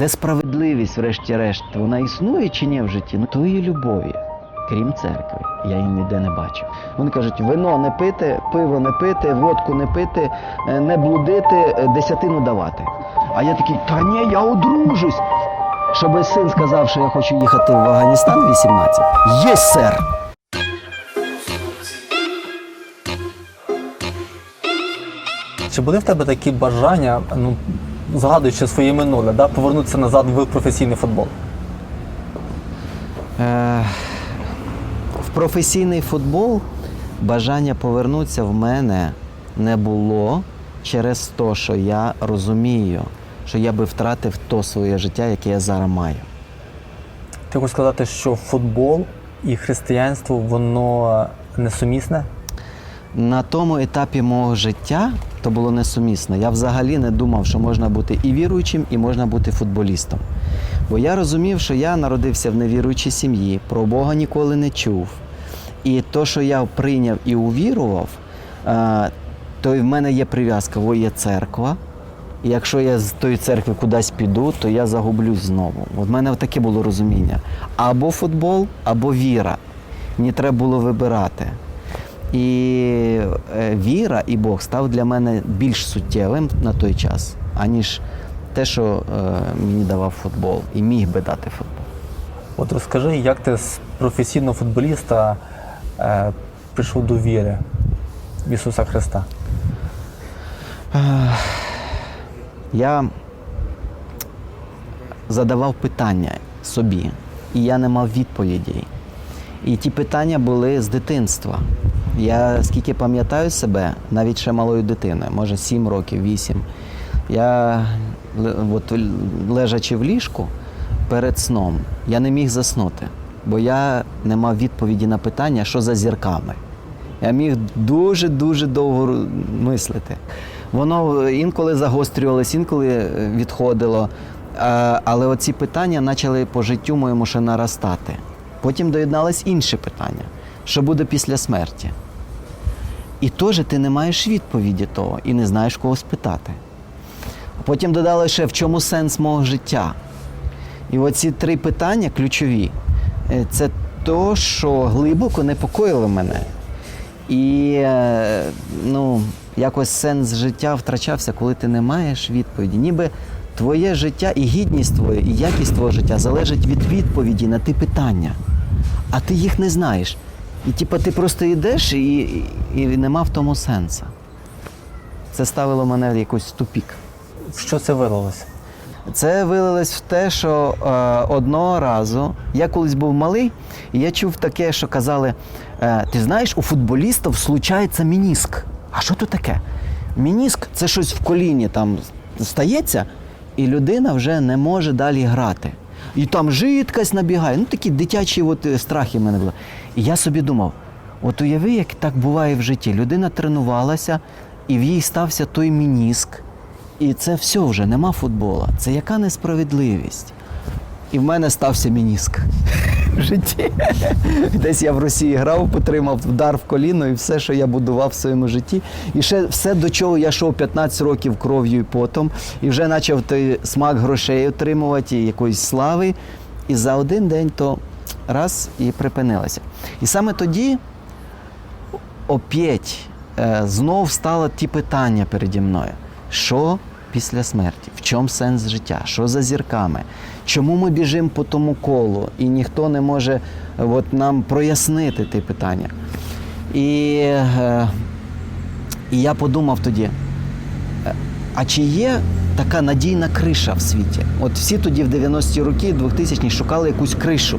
де справедливість, врешті-решт, вона існує чи ні в житті? Ну тої любові, крім церкви, я її ніде не бачу. Вони кажуть, вино не пити, пиво не пити, водку не пити, е, не блудити, е, десятину давати. А я такий, та ні, я одружусь. Щоб син сказав, що я хочу їхати в Афганістан 18. Є, сер! Чи були в тебе такі бажання, ну, згадуючи своє минуле, да, повернутися назад в професійний футбол? Е, в професійний футбол бажання повернутися в мене не було через те, що я розумію, що я би втратив то своє життя, яке я зараз маю. Ти хочеш сказати, що футбол і християнство воно несумісне? На тому етапі мого життя то було несумісно. Я взагалі не думав, що можна бути і віруючим, і можна бути футболістом. Бо я розумів, що я народився в невіруючій сім'ї, про Бога ніколи не чув. І то, що я прийняв і увірував, е, то в мене є прив'язка, о, є церква. І якщо я з тої церкви кудись піду, то я загублюсь знову. От в мене таке було розуміння: або футбол, або віра. Мені треба було вибирати. І е, віра і Бог став для мене більш суттєвим на той час, аніж те, що е, мені давав футбол і міг би дати футбол. От розкажи, як ти з професійного футболіста е, прийшов до віри в Ісуса Христа? Я задавав питання собі, і я не мав відповідей. І ті питання були з дитинства. Я скільки пам'ятаю себе, навіть ще малою дитиною, може 7 років, 8. Я от, лежачи в ліжку перед сном, я не міг заснути, бо я не мав відповіді на питання, що за зірками. Я міг дуже-дуже довго мислити. Воно інколи загострювалось, інколи е, відходило. Але оці питання почали по життю моєму ще наростати. Потім доєднались інші питання: що буде після смерті? І теж ти не маєш відповіді того і не знаєш кого спитати. А Потім додали ще в чому сенс мого життя. І оці три питання ключові е, це то, що глибоко непокоїло мене. І е, ну, якось сенс життя втрачався, коли ти не маєш відповіді. Ніби твоє життя і гідність твоя, і якість твого життя залежить від відповіді на ті питання, а ти їх не знаєш. І типу, ти просто йдеш і, і, і нема в тому сенсу. Це ставило мене в якийсь тупік. Що це вилилося? Це вилилось в те, що е, одного разу я колись був малий, і я чув таке, що казали: е, ти знаєш, у футболістів случається мініск. А що тут таке? Мініск це щось в коліні там стається, і людина вже не може далі грати. І там жидкость набігає. Ну такі дитячі от, е, страхи в мене були. І я собі думав: от уяви, як так буває в житті. Людина тренувалася, і в їй стався той мініск. І це все вже нема футбола. Це яка несправедливість. І в мене стався мініск в житті. Десь я в Росії грав, потримав вдар в коліно і все, що я будував в своєму житті. І ще все, до чого я йшов 15 років кров'ю і потом, і вже почав той смак грошей отримувати, і якоїсь слави. І за один день то раз і припинилося. І саме тоді опять е, знов стало ті питання переді мною. Що після смерті? В чому сенс життя? Що за зірками? Чому ми біжимо по тому колу і ніхто не може от, нам прояснити ті питання? І, е, і я подумав тоді, е, а чи є така надійна криша в світі? От всі тоді в 90-ті роки, 2000-ні шукали якусь кришу.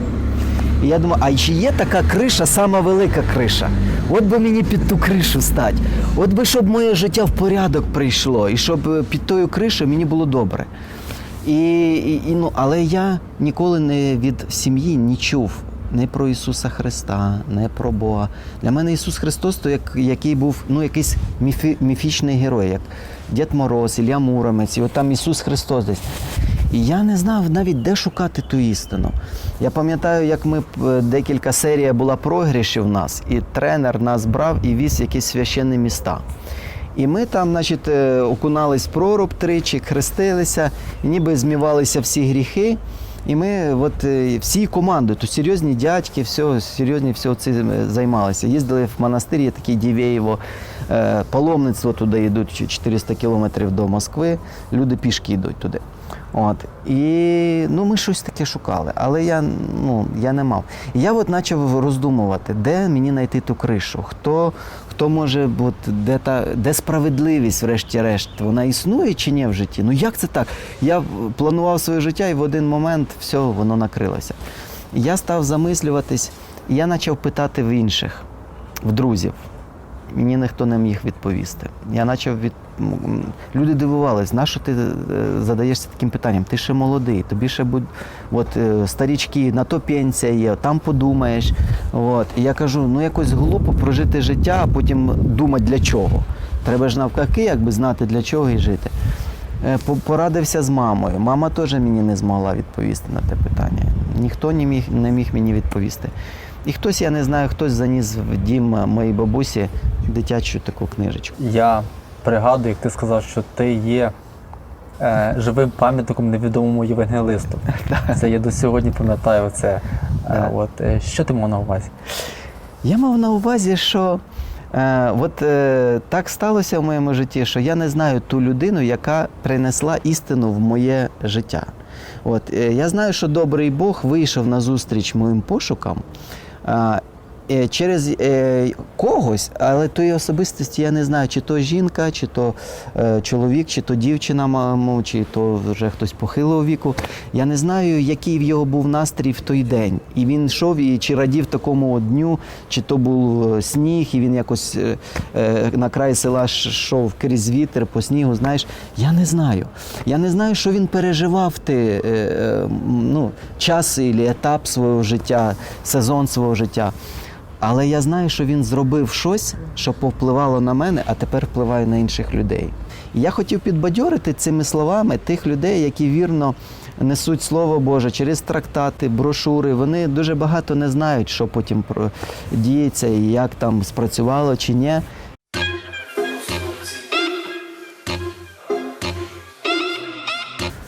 І я думаю, а чи є така криша, сама велика криша? От би мені під ту кришу стати. От би щоб моє життя в порядок прийшло, і щоб е, під тою кришею мені було добре. І, і, і, ну, але я ніколи не від сім'ї не чув не про Ісуса Христа, не про Бога. Для мене Ісус Христос, то як, який був ну, якийсь міфі, міфічний герой, як Дід Мороз, Ілля Муромець, і от там Ісус Христос десь. І я не знав навіть, де шукати ту істину. Я пам'ятаю, як ми е, декілька серій була прогрішів в нас, і тренер нас брав і віз якісь священні міста. І ми там, значить, е, окунались в проруб тричі, хрестилися, ніби змівалися всі гріхи. І ми от е, всі команди, то серйозні дядьки, все, серйозні все цим займалися. Їздили в монастир, є такий Дівєєво, паломництво туди йдуть 400 кілометрів до Москви, люди пішки йдуть туди. От. І ну, ми щось таке шукали, але я, ну, я не мав. Я от почав роздумувати, де мені знайти ту кришу, хто, хто може, от, де, та, де справедливість, врешті-решт, вона існує чи ні в житті? Ну як це так? Я планував своє життя і в один момент все, воно накрилося. Я став замислюватись, і я почав питати в інших, в друзів. Мені ніхто не міг відповісти. Я почав від люди дивувались, на що ти е, задаєшся таким питанням? Ти ще молодий, тобі ще будь от е, старічки, на то пенсія є, там подумаєш. От. І я кажу, ну якось глупо прожити життя, а потім думати для чого. Треба ж навпаки, якби знати для чого і жити. Е, Порадився з мамою. Мама теж мені не змогла відповісти на те питання. Ніхто не міг, не міг мені відповісти. І хтось, я не знаю, хтось заніс в дім моїй бабусі дитячу таку книжечку. Я пригадую, як ти сказав, що ти є е, живим пам'ятником невідомому євангелисту. Це я до сьогодні пам'ятаю це. Е, от, е, що ти мав на увазі? Я мав на увазі, що е, от е, так сталося в моєму житті, що я не знаю ту людину, яка принесла істину в моє життя. От, е, я знаю, що добрий Бог вийшов на зустріч моїм пошукам. Е, е, Через е, когось, але тої особистості я не знаю, чи то жінка, чи то е, чоловік, чи то дівчина, мамо, чи то вже хтось похилого віку. Я не знаю, який в його був настрій в той день. І він йшов і чи радів такому дню, чи то був е, сніг, і він якось е, е, на край села йшов крізь вітер по снігу. Знаєш, я не знаю. Я не знаю, що він переживав ти, е, е, ну, час і етап свого життя, сезон свого життя. Але я знаю, що він зробив щось, що повпливало на мене, а тепер впливає на інших людей. І я хотів підбадьорити цими словами тих людей, які вірно несуть Слово Боже через трактати, брошури. Вони дуже багато не знають, що потім діється і як там спрацювало чи ні.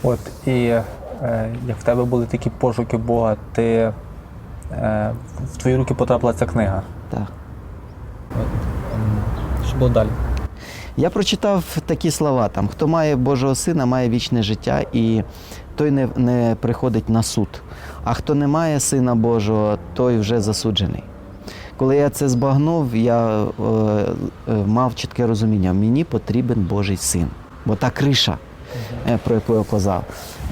От, і е, як в тебе були такі пошуки Бога, ти, в твої руки потрапила ця книга. Так. Що було далі? Я прочитав такі слова: там, хто має Божого сина, має вічне життя, і той не, не приходить на суд. А хто не має сина Божого, той вже засуджений. Коли я це збагнув, я е, е, мав чітке розуміння, мені потрібен Божий син. Бо та криша, е, про яку я казав,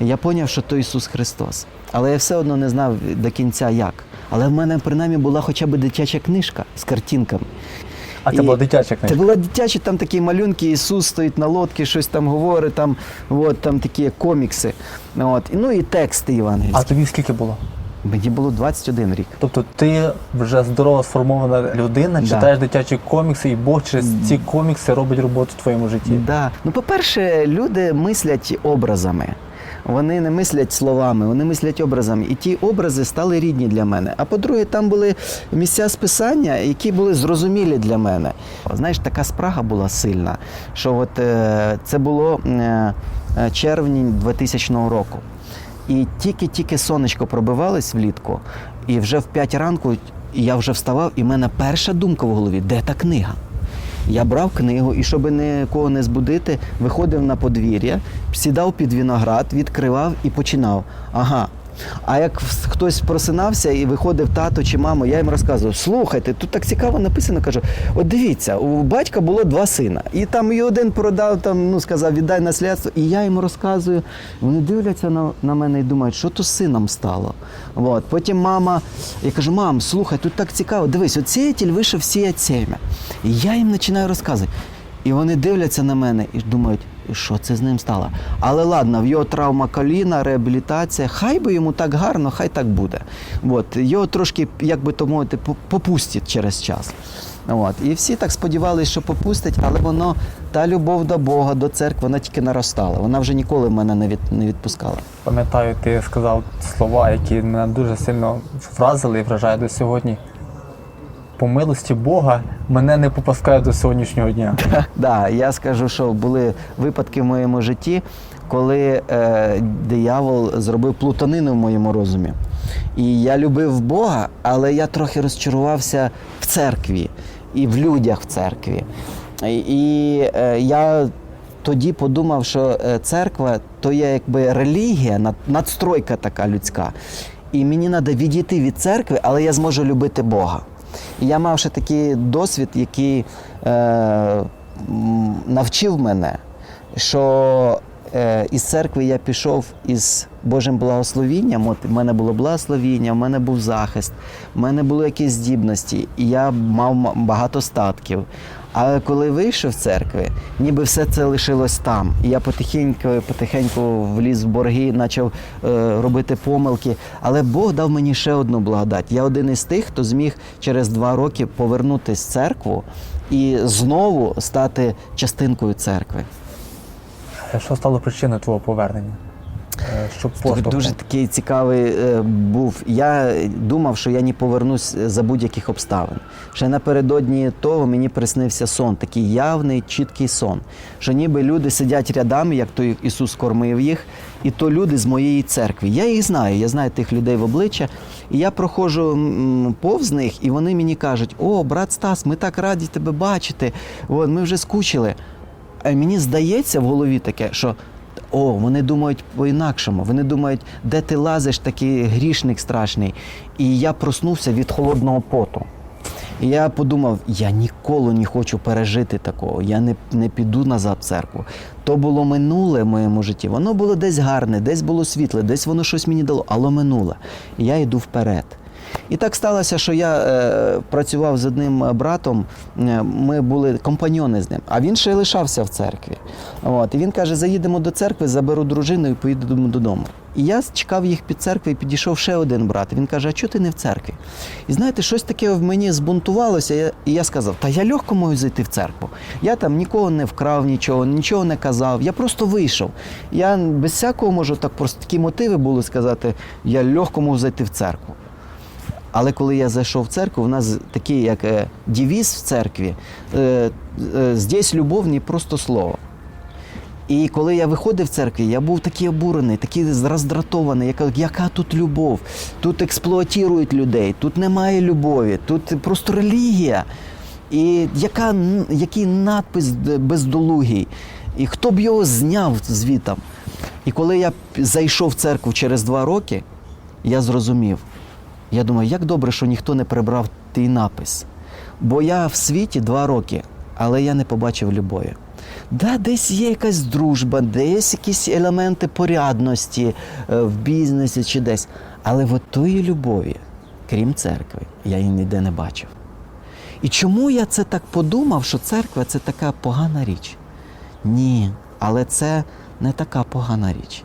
я зрозумів, що то Ісус Христос. Але я все одно не знав до кінця як. Але в мене принаймні була хоча б дитяча книжка з картинками. А це була дитяча Це була дитяча, там такі малюнки, Ісус стоїть на лодці, щось там говорить, там, от, там такі комікси. От. Ну і тексти А тобі скільки було? Мені було 21 рік. Тобто ти вже здорово сформована людина, Да. читаєш дитячі комікси, і Бог через ці комікси робить роботу в твоєму житті. Да. Ну, по-перше, люди мислять образами. Вони не мислять словами, вони мислять образами. І ті образи стали рідні для мене. А по-друге, там були місця списання, які були зрозумілі для мене. Знаєш, така спрага була сильна, що от е, це було е, е, червень 2000 року. І тільки-тільки сонечко пробивалось влітку, і вже в 5 ранку я вже вставав, і в мене перша думка в голові, де та книга? Я брав книгу і, щоб нікого не збудити, виходив на подвір'я, сідав під виноград, відкривав і починав. Ага. А як хтось просинався і виходив тато чи мама, я їм розказував: слухайте, тут так цікаво написано, кажу, от дивіться, у батька було два сина, і там і один продав, там, ну сказав, віддай наслідство. І я їм розказую. Вони дивляться на, на мене і думають, що то з сином стало. От. Потім мама, я кажу, мам, слухай, тут так цікаво, дивись, от сіятель вийшов сіять сем'я. І я їм починаю розказувати. І вони дивляться на мене і думають, що це з ним стало. Але ладно, в його травма коліна, реабілітація, хай би йому так гарно, хай так буде. От, його трошки, як би то мовити, попустять через час. От. І всі так сподівалися, що попустять, але воно, та любов до Бога, до церкви, вона тільки наростала. Вона вже ніколи мене не, від, не відпускала. Пам'ятаю, ти сказав слова, які мене дуже сильно вразили і вражають до сьогодні. По милості Бога мене не попускає до сьогоднішнього дня. Да, я скажу, що були випадки в моєму житті, коли е, диявол зробив плутанину в моєму розумі. І я любив Бога, але я трохи розчарувався в церкві і в людях в церкві. І, і е, я тоді подумав, що е, церква то є якби релігія, надстройка така людська. І мені треба відійти від церкви, але я зможу любити Бога. І я мав ще такий досвід, який е, навчив мене, що е, із церкви я пішов із Божим благословінням. От в мене було благословіння, в мене був захист, в мене були якісь здібності, і я мав багато статків. Але коли вийшов з церкви, ніби все це лишилось там. І я потихеньку, потихеньку вліз в борги, почав е, робити помилки. Але Бог дав мені ще одну благодать. Я один із тих, хто зміг через два роки повернутися в церкву і знову стати частинкою церкви. Що стало причиною твого повернення? Е, Що Тобто поштовхом? дуже такий цікавий е, був. Я думав, що я не повернусь за будь-яких обставин. Ще напередодні того мені приснився сон, такий явний, чіткий сон. Що ніби люди сидять рядами, як той Ісус кормив їх, і то люди з моєї церкви. Я їх знаю, я знаю тих людей в обличчя. І я проходжу повз них, і вони мені кажуть: О, брат Стас, ми так раді тебе бачити. От, ми вже скучили. А мені здається в голові таке, що о, вони думають по-інакшому. Вони думають, де ти лазиш, такий грішник страшний. І я проснувся від холодного поту. І я подумав, я ніколи не хочу пережити такого, я не, не піду назад в церкву. То було минуле в моєму житті. Воно було десь гарне, десь було світле, десь воно щось мені дало, але минуле. І я йду вперед. І так сталося, що я е, працював з одним е, братом, е, ми були компаньони з ним, а він ще лишався в церкві. От, і він каже: заїдемо до церкви, заберу дружину і поїдемо додому. І я чекав їх під церквою, і підійшов ще один брат. Він каже: А чого ти не в церкві? І знаєте, щось таке в мені збунтувалося. І я сказав: Та я легко можу зайти в церкву. Я там нікого не вкрав, нічого, нічого не казав. Я просто вийшов. Я без всякого можу так просто такі мотиви були сказати: я легко можу зайти в церкву. Але коли я зайшов в церкву, у нас такий як е, девіз в церкві, е, е, здесь любов не просто слово. І коли я виходив в церкві, я був такий обурений, такий роздратований. Я кажу, яка тут любов? Тут експлуатують людей, тут немає любові, тут просто релігія. І яка, який надпис бездолугий. І хто б його зняв звітом? І коли я зайшов в церкву через два роки, я зрозумів. Я думаю, як добре, що ніхто не прибрав той напис. Бо я в світі два роки, але я не побачив любові. Да, десь є якась дружба, десь якісь елементи порядності е, в бізнесі чи десь. Але от тої любові, крім церкви, я її ніде не бачив. І чому я це так подумав, що церква це така погана річ? Ні, але це не така погана річ.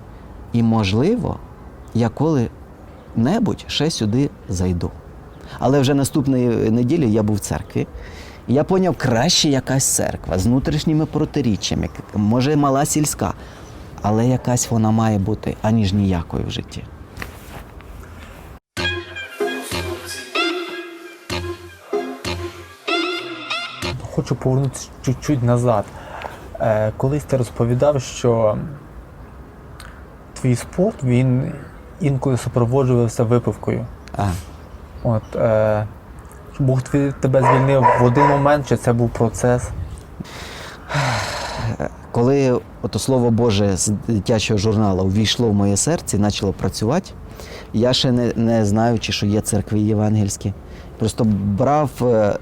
І можливо, я коли-небудь ще сюди зайду. Але вже наступної неділі я був в церкві. Я поняв, краще якась церква з внутрішніми протиріччями, може мала сільська, але якась вона має бути, аніж ніякої в житті. Хочу повернутися чуть-чуть назад. Е, колись ти розповідав, що твій спорт він інколи супроводжувався випивкою. А, От, е, Бог тебе звільнив в один момент, чи це був процес? коли ото слово Боже з дитячого журналу увійшло в моє серце і почало працювати, я ще не, не знаючи, що є церкви євангельські. Просто брав, е,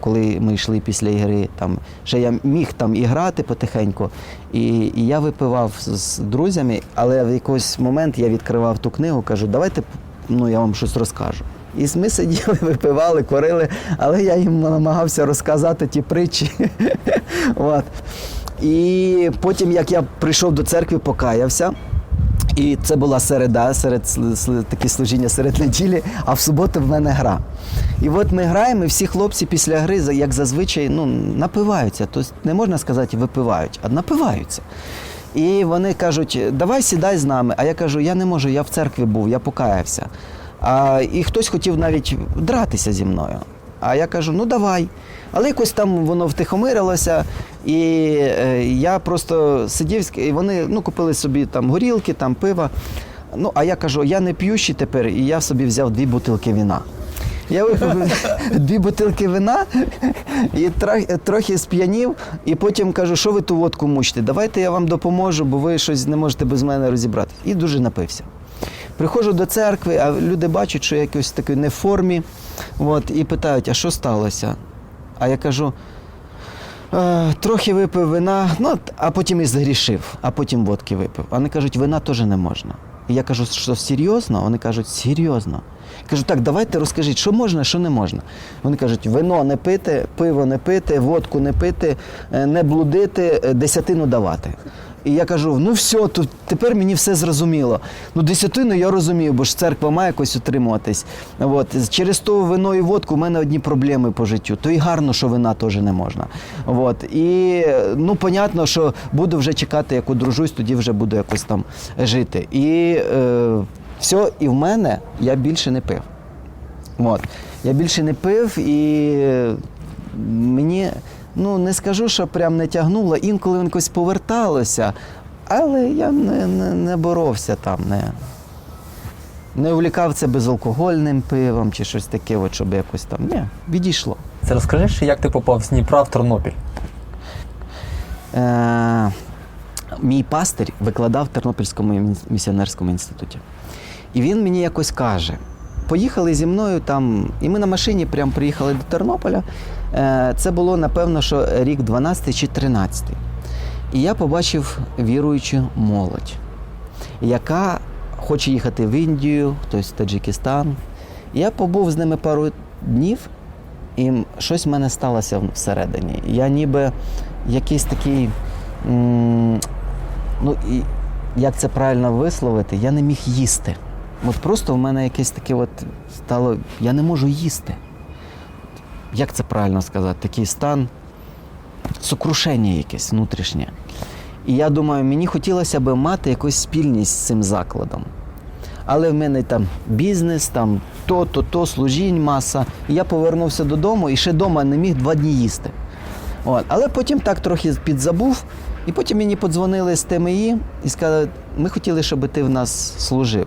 коли ми йшли після ігри, там ще я міг там і грати потихеньку. І, і я випивав з, друзями, але в якийсь момент я відкривав ту книгу, кажу, давайте ну, я вам щось розкажу. І ми сиділи, випивали, курили, але я їм намагався розказати ті притчі. І потім, як я прийшов до церкви, покаявся. І це була середа, серед такі служіння серед неділі, а в суботу в мене гра. І от ми граємо, і всі хлопці після гри, як зазвичай, ну, напиваються. Тобто не можна сказати випивають, а напиваються. І вони кажуть, давай сідай з нами. А я кажу, я не можу, я в церкві був, я покаявся. А, і хтось хотів навіть дратися зі мною. А я кажу, ну давай. Але якось там воно втихомирилося, і е, я просто сидів, і вони ну, купили собі там горілки, там пива. Ну, а я кажу, я не п'ющий тепер, і я собі взяв дві бутилки вина. Я випив дві бутилки вина і трохи сп'янів, і потім кажу, що ви ту водку мучите? Давайте я вам допоможу, бо ви щось не можете без мене розібрати. І дуже напився. Приходжу до церкви, а люди бачать, що я якось такий не в формі. От, і питають, а що сталося? А я кажу, «Е, трохи випив вина, ну, а потім і згрішив, а потім водки випив. Вони кажуть, вина теж не можна. І я кажу, що серйозно? Вони кажуть, серйозно. Кажу, так, давайте розкажіть, що можна, що не можна. Вони кажуть, вино не пити, пиво не пити, водку не пити, е, не блудити, е, десятину давати. І я кажу: ну все, тут тепер мені все зрозуміло. Ну, десятину я розумію, бо ж церква має якось утримуватись. От. Через то вино і водку в мене одні проблеми по життю. То і гарно, що вина теж не можна. От. І ну, понятно, що буду вже чекати, як одружусь, тоді вже буду якось там жити. І е, все, і в мене я більше не пив. От. Я більше не пив і мені, ну не скажу, що прям не тягнуло, інколи він якось поверталося, але я не, не, не боровся там, не, не увлікався безалкогольним пивом чи щось таке, от, щоб якось там. Ні, відійшло. Це розкажи, як ти попав з Дніпра в Тернопіль. Е, мій пастир викладав в Тернопільському місіонерському інституті. І він мені якось каже: поїхали зі мною там, і ми на машині прямо приїхали до Тернополя. Е, це було, напевно, що рік 12 чи 13. І я побачив віруючу молодь, яка хоче їхати в Індію, хтось в Таджикистан. Я побув з ними пару днів, і щось в мене сталося всередині. Я ніби якийсь такий. Ну, і як це правильно висловити, я не міг їсти. От просто в мене якесь таке от стало. Я не можу їсти. Як це правильно сказати? Такий стан сокрушення якесь внутрішнє. І я думаю, мені хотілося б мати якусь спільність з цим закладом. Але в мене там бізнес, там то, то, то, служінь маса. І я повернувся додому і ще вдома не міг два дні їсти. От. Але потім так трохи підзабув, і потім мені подзвонили з ТМІ і сказали, ми хотіли, щоб ти в нас служив.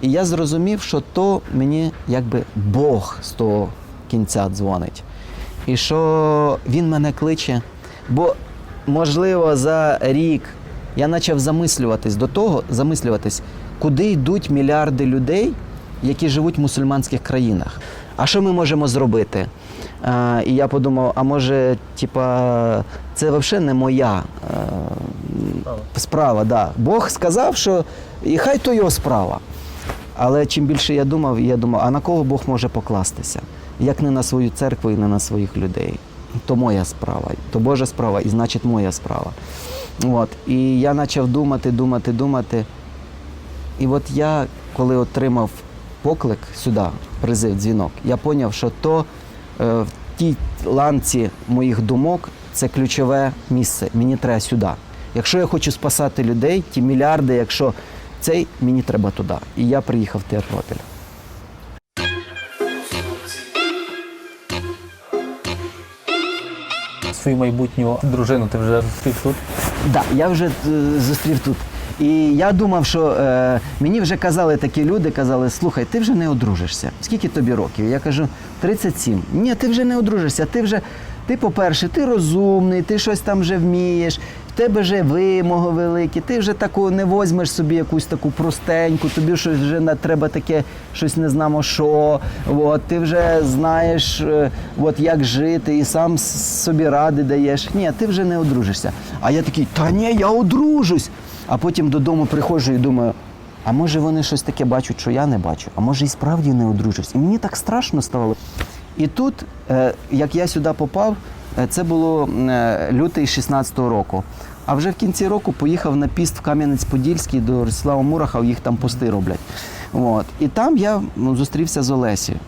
І я зрозумів, що то мені якби Бог з того кінця дзвонить. І що він мене кличе. Бо, можливо, за рік я почав замислюватись до того, замислюватись, куди йдуть мільярди людей, які живуть в мусульманських країнах. А що ми можемо зробити? А, і я подумав, а може, типа, це взагалі не моя е, справа. Да. Бог сказав, що і хай то його справа. Але чим більше я думав, я думав, а на кого Бог може покластися? Як не на свою церкву і не на своїх людей. То моя справа, то Божа справа, і значить моя справа. От. І я почав думати, думати, думати. І от я, коли отримав поклик сюди, призив, дзвінок, я зрозумів, що то е, в тій ланці моїх думок це ключове місце. Мені треба сюди. Якщо я хочу спасати людей, ті мільярди, якщо цей, мені треба туди. І я приїхав в Тернопіль. Свою майбутню дружину ти вже зустрів тут. Так, да, я вже е, зустрів тут. І я думав, що е, мені вже казали такі люди, казали, слухай, ти вже не одружишся. Скільки тобі років? Я кажу, 37. Ні, ти вже не одружишся. Ти вже, ти, по-перше, ти розумний, ти щось там вже вмієш, тебе вже вимоги великі, ти вже таку не возьмеш собі якусь таку простеньку, тобі щось вже не треба таке, щось не знамо що. От, ти вже знаєш, е, от, як жити, і сам собі ради даєш. Ні, ти вже не одружишся. А я такий, та ні, я одружусь. А потім додому приходжу і думаю, а може вони щось таке бачать, що я не бачу, а може і справді не одружусь. І мені так страшно ставало. І тут, е, як я сюди попав, це було е, лютий 16-го року. А вже в кінці року поїхав на піст в Кам'янець-Подільський до Ростислава Мураха, їх там пости роблять. От. І там я ну, зустрівся з Олесією.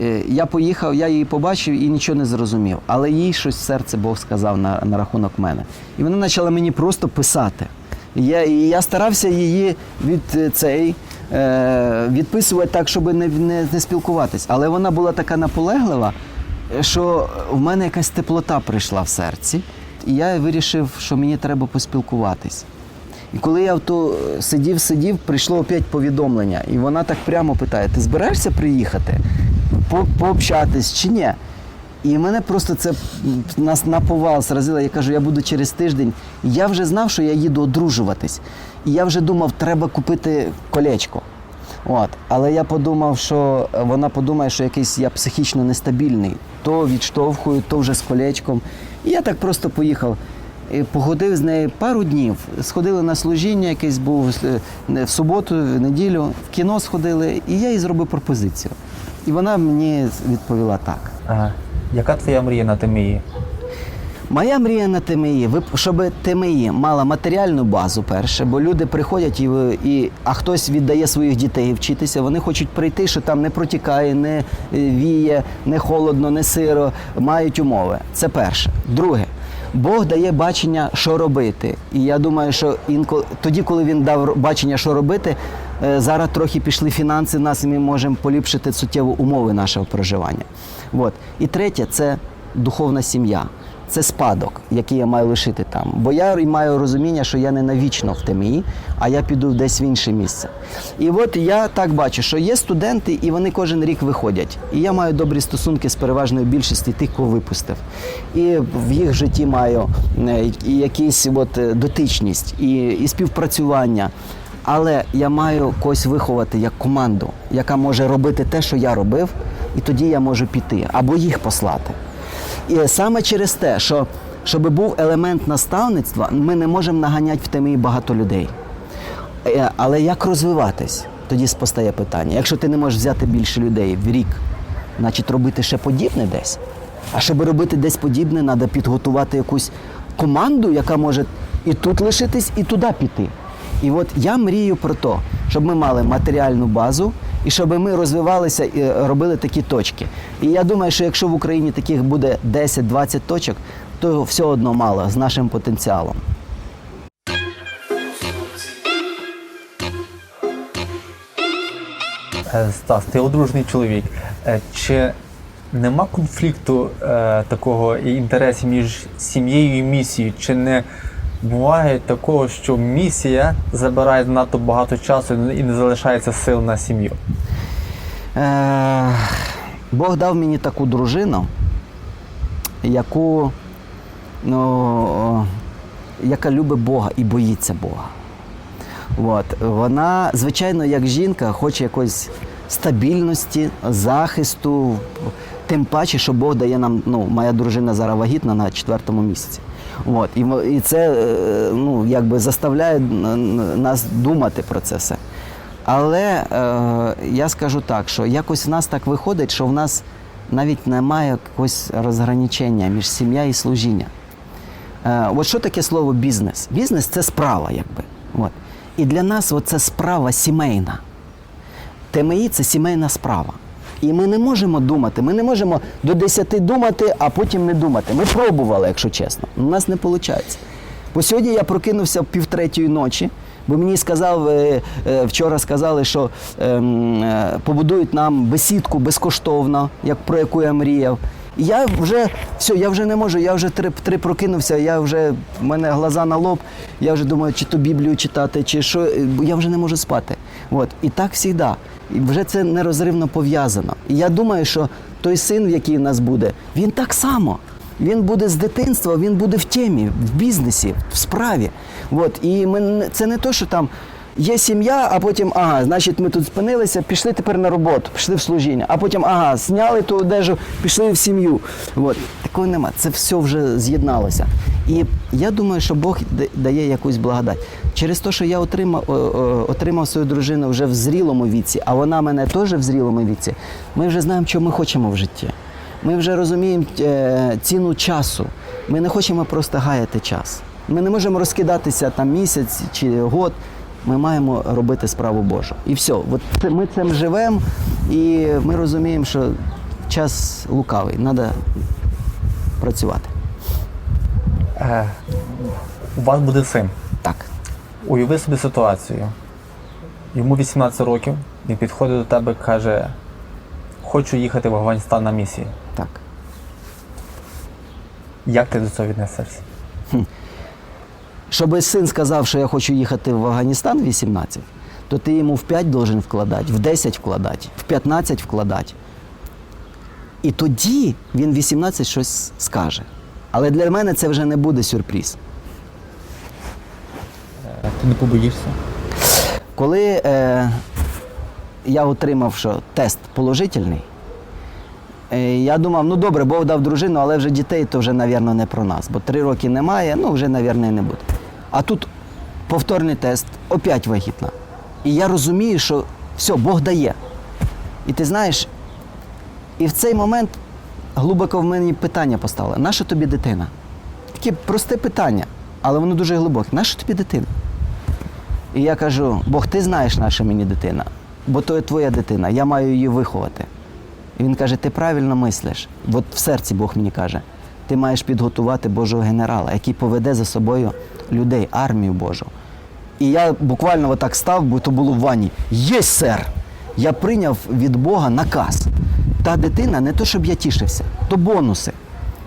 Е, Я поїхав, я її побачив і нічого не зрозумів. Але їй щось серце Бог сказав на, на рахунок мене. І вона почала мені просто писати. Я, і я старався її від е, цей е, відписувати так, щоб не, не, не спілкуватись. Але вона була така наполеглива, е, що в мене якась теплота прийшла в серці, і я вирішив, що мені треба поспілкуватись. І коли я то сидів, сидів, прийшло опять повідомлення, і вона так прямо питає: ти збираєшся приїхати, по, пообщатись чи ні? І мене просто це нас на повал сразило. Я кажу, я буду через тиждень. Я вже знав, що я їду одружуватись. І я вже думав, треба купити колечко. От. Але я подумав, що вона подумає, що якийсь я психічно нестабільний. То відштовхую, то вже з колечком. І я так просто поїхав. І Походив з нею пару днів. Сходили на служіння, якесь був е, в суботу, в неділю, в кіно сходили, і я їй зробив пропозицію. І вона мені відповіла так. Е, яка твоя мрія на ТМІ? Моя мрія на ТМІ, щоб ТМІ мала матеріальну базу перше, бо люди приходять і, і а хтось віддає своїх дітей вчитися. Вони хочуть прийти, що там не протікає, не е, віє, не холодно, не сиро, мають умови. Це перше. Друге. Бог дає бачення, що робити. І я думаю, що інколи тоді, коли він дав бачення, що робити, е, зараз трохи пішли фінанси нас, і ми можемо поліпшити суттєво умови нашого проживання. От. І третє це духовна сім'я. Це спадок, який я маю лишити там. Бо я маю розуміння, що я не навічно в ТМІ, а я піду десь в інше місце. І от я так бачу, що є студенти, і вони кожен рік виходять. І я маю добрі стосунки з переважною більшістю тих, кого випустив. І в їх житті маю е, якісь от, е, дотичність і, і співпрацювання. Але я маю когось виховати як команду, яка може робити те, що я робив, і тоді я можу піти або їх послати. І саме через те, що щоб був елемент наставництва, ми не можемо наганяти в темі багато людей. Е, Але як розвиватись? Тоді постає питання. Якщо ти не можеш взяти більше людей в рік, значить робити ще подібне десь. А щоб робити десь подібне, треба підготувати якусь команду, яка може і тут лишитись, і туди піти. І от я мрію про те, щоб ми мали матеріальну базу і щоб ми розвивалися і е, робили такі точки. І я думаю, що якщо в Україні таких буде 10-20 точок, то все одно мало з нашим потенціалом. Е, Стас, ти одружений чоловік. Е, Чи нема конфлікту такого і інтересів між сім'єю і місією? Чи не буває такого, що місія забирає надто багато часу і не залишається сил на сім'ю? Е, Бог дав мені таку дружину, яку, ну, яка любить Бога і боїться Бога. От. Вона, звичайно, як жінка, хоче якоїсь стабільності, захисту, тим паче, що Бог дає нам, ну, моя дружина зараз вагітна на четвертому місяці. От. І, і це е, ну, якби заставляє нас думати про це все. Але е, я скажу так, що якось в нас так виходить, що в нас навіть немає якогось розграничення між сім'я і служіння. Е, от що таке слово бізнес? Бізнес це справа, якби. От. І для нас це справа сімейна. ТМІ це сімейна справа. І ми не можемо думати, ми не можемо до 10 думати, а потім не думати. Ми пробували, якщо чесно. У нас не виходить. Бо сьогодні я прокинувся в півтретьої ночі, бо мені сказав, е, е, вчора сказали, що ем, е, побудують нам бесідку безкоштовно, як про яку я мріяв. Я вже все, я вже не можу, я вже три, три прокинувся, я вже в мене глаза на лоб, я вже думаю, чи то Біблію читати, чи що, я вже не можу спати. От. І так завжди. Вже це нерозривно пов'язано. І я думаю, що той син, який в нас буде, він так само. Він буде з дитинства, він буде в темі, в бізнесі, в справі. От. І ми, це не то, що там є сім'я, а потім, ага, значить, ми тут спинилися, пішли тепер на роботу, пішли в служіння, а потім, ага, зняли ту одежу, пішли в сім'ю. От. Такого нема. Це все вже з'єдналося. І я думаю, що Бог дає якусь благодать. Через те, що я отримав, отримав свою дружину вже в зрілому віці, а вона мене теж в зрілому віці, ми вже знаємо, що ми хочемо в житті. Ми вже розуміємо е, ціну часу. Ми не хочемо просто гаяти час. Ми не можемо розкидатися там місяць чи год. Ми маємо робити справу Божу. І все. От ми цим живемо, і ми розуміємо, що час лукавий, треба працювати. Е, У вас буде син. Так. Уяви собі ситуацію. Йому 18 років, він підходить до тебе і каже: Хочу їхати в Афганістан на місію. Так. Як ти до цього віднесешся? Щоб син сказав, що я хочу їхати в Афганістан 18, то ти йому в 5 должен вкладати, в 10 вкладати, в 15 вкладати. І тоді він 18 щось скаже. Але для мене це вже не буде сюрприз. Ти не побоїшся? Коли е, я отримав, що тест положительний, е, я думав, ну добре, Бог дав дружину, але вже дітей то вже, мабуть, не про нас, бо три роки немає, ну вже, мабуть, не буде. А тут повторний тест, опять вагітна. І я розумію, що все, Бог дає. І ти знаєш, і в цей момент глибоко в мені питання постало: наша тобі дитина? Таке просте питання, але воно дуже глибоке. Наша тобі дитина? І я кажу: Бог, ти знаєш, наша мені дитина, бо то є твоя дитина, я маю її виховати. І він каже: ти правильно мислиш. От в серці Бог мені каже, ти маєш підготувати Божого генерала, який поведе за собою людей, армію Божу. І я буквально отак став, бо то було в ванні. Є, сер! Я прийняв від Бога наказ. Та дитина не то, щоб я тішився, то бонуси.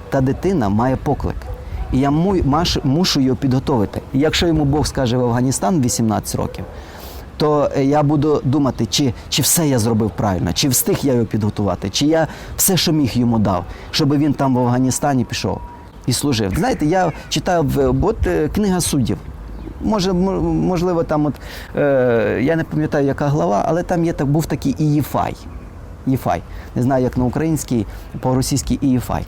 Та дитина має поклик. І я мушу його підготовити. І якщо йому Бог скаже в Афганістан 18 років, то е, я буду думати, чи, чи все я зробив правильно, чи встиг я його підготувати, чи я все, що міг йому дав, щоб він там в Афганістані пішов і служив. Знаєте, я читав от е, книга суддів. Може, можливо, там от е, я не пам'ятаю, яка глава, але там є так, був такий Ієфай. Єфай. Не знаю, як на українській, по-російській Ієфай.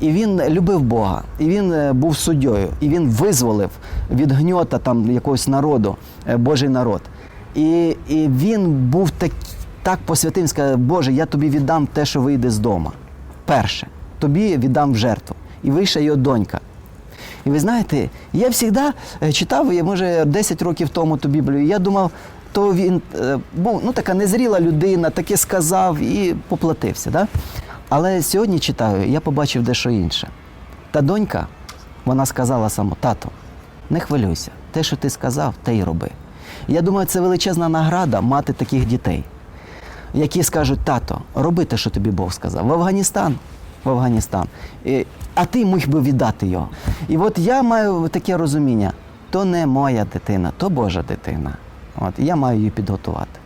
І він любив Бога, і він е, був суддєю, і він визволив від гньота там якогось народу, е, Божий народ. І, і він був так, так посвятим, сказав, Боже, я тобі віддам те, що вийде з дома. Перше, тобі віддам в жертву. І вийшла його донька. І ви знаєте, я завжди е, читав, я, може, 10 років тому ту Біблію, і я думав, то він е, був ну, така незріла людина, таке сказав і поплатився. Да? Але сьогодні читаю, я побачив дещо інше. Та донька, вона сказала само, тато, не хвилюйся, те, що ти сказав, те й роби. Я думаю, це величезна награда мати таких дітей, які скажуть, тато, роби те, що тобі Бог сказав. В Афганістан, в Афганістан. І, а ти міг би віддати його. І от я маю таке розуміння: то не моя дитина, то Божа дитина. От, я маю її підготувати.